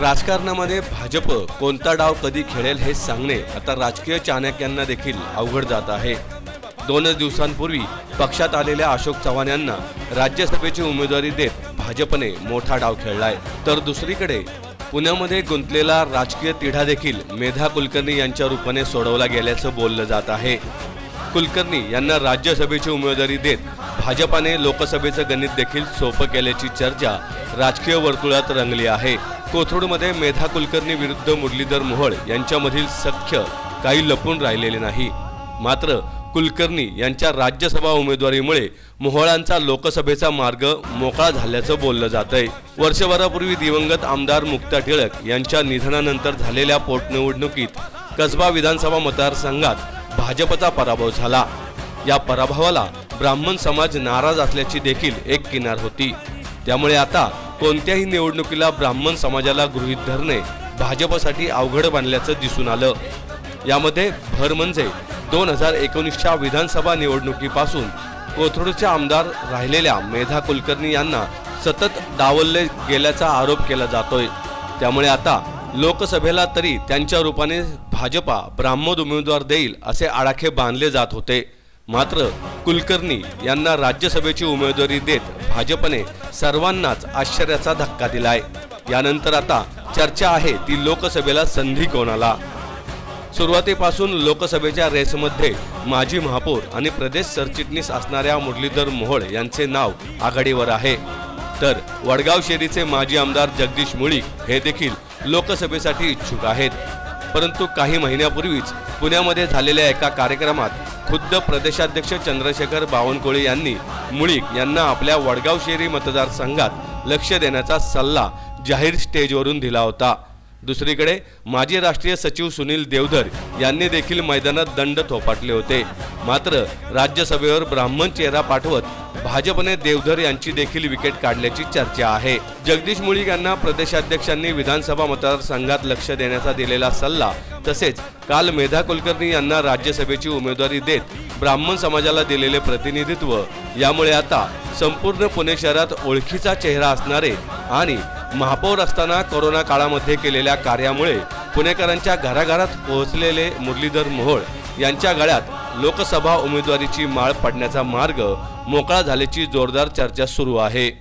राजकारणामध्ये भाजप कोणता डाव कधी खेळेल हे सांगणे आता राजकीय चाणक्यांना देखील अवघड जात आहे. दोनच दिवसांपूर्वी पक्षात आलेल्या अशोक चव्हाण यांना राज्यसभेची उमेदवारी देत भाजपने मोठा डाव खेळलाय. तर दुसरीकडे पुण्यामध्ये गुंतलेला राजकीय तिढा देखील मेधा कुलकर्णी यांच्या रूपाने सोडवला गेल्याचं बोललं जात आहे. कुलकर्णी यांना राज्यसभेची उमेदवारी देत भाजपाने लोकसभेचं गणित देखील सोपं केल्याची चर्चा राजकीय वर्तुळात रंगली आहे. कोथरूडमध्ये मेधा कुलकर्णी विरुद्ध मुरलीधर मोहोळ यांच्यामधील सख्य काही लपून राहिलेले नाही. मात्र कुलकर्णी यांच्या राज्यसभा उमेदवारीमुळे मोहोळांचा लोकसभेचा मार्ग मोकळा झाल्याचं बोललं जातंय. वर्षभरापूर्वी दिवंगत आमदार मुक्ता टिळक यांच्या निधनानंतर झालेल्या पोटनिवडणुकीत कसबा विधानसभा मतदारसंघात भाजपचा पराभव झाला. या पराभवाला ब्राह्मण समाज नाराज असल्याची देखील एक किनार होती. त्यामुळे आता कोणत्याही निवडणुकीला ब्राह्मण समाजाला गृहीत धरणे भाजपसाठी अवघड बनल्याचं दिसून आलं. यामध्ये भर म्हणजे दोन हजार एकोणीसच्या विधानसभा निवडणुकीपासून कोथरूडचे आमदार राहिलेल्या मेधा कुलकर्णी यांना सतत डावलले गेल्याचा आरोप केला जातोय. त्यामुळे आता लोकसभेला तरी त्यांच्या रूपाने भाजपा ब्राह्मण उमेदवार देईल असे आडाखे बांधले जात होते. मात्र कुलकर्णी यांना राज्यसभेची उमेदवारी देत भाजपने सर्वांनाच आश्चर्याचा धक्का दिलाय. यानंतर आता चर्चा आहे ती लोकसभेला संधी कोणाला? सुरुवातीपासून लोकसभेच्या रेसमध्ये माजी महापौर आणि प्रदेश सरचिटणीस असणाऱ्या मुरलीधर मोहोळ यांचे नाव आघाडीवर आहे. तर वडगाव शेरीचे माजी आमदार जगदीश मुळीक हे देखील लोकसभेसाठी इच्छुक आहेत. परंतु काही महिन्यापूर्वीच पुण्यामध्ये झालेल्या एका कार्यक्रमात खुद्द प्रदेशाध्यक्ष चंद्रशेखर बावनकुळे यांनी मुळीक यांना आपल्या वडगाव शेरी मतदारसंघात लक्ष देण्याचा सल्ला जाहीर स्टेजवरून दिला होता. दुसरीकडे माजी राष्ट्रीय सचिव सुनील देवधर यांनी देखील मैदानात दंड थोपाटले होते. मात्र राज्यसभेवर ब्राह्मण चेहरा पाठवत भाजपने देवधर यांची देखील विकेट काढल्याची चर्चा आहे. जगदीश मुळीक यांना प्रदेशाध्यक्षांनी विधानसभा मतदारसंघात लक्ष देण्याचा दिलेला सल्ला तसेच काल मेधा कुलकर्णी यांना राज्यसभेची उमेदवारी देत ब्राह्मण समाजाला दिलेले प्रतिनिधित्व यामुळे आता संपूर्ण पुणे शहरात ओळखीचा चेहरा असणारे आणि महापौर असताना कोरोना काळामध्ये केलेल्या कार्यामुळे पुणेकरांच्या घराघरात पोहोचलेले मुरलीधर मोहोळ यांच्या गळ्यात लोकसभा उमेदवारीची माळ पडण्याचा मार्ग मोकळा झाल्याची जोरदार चर्चा सुरू आहे.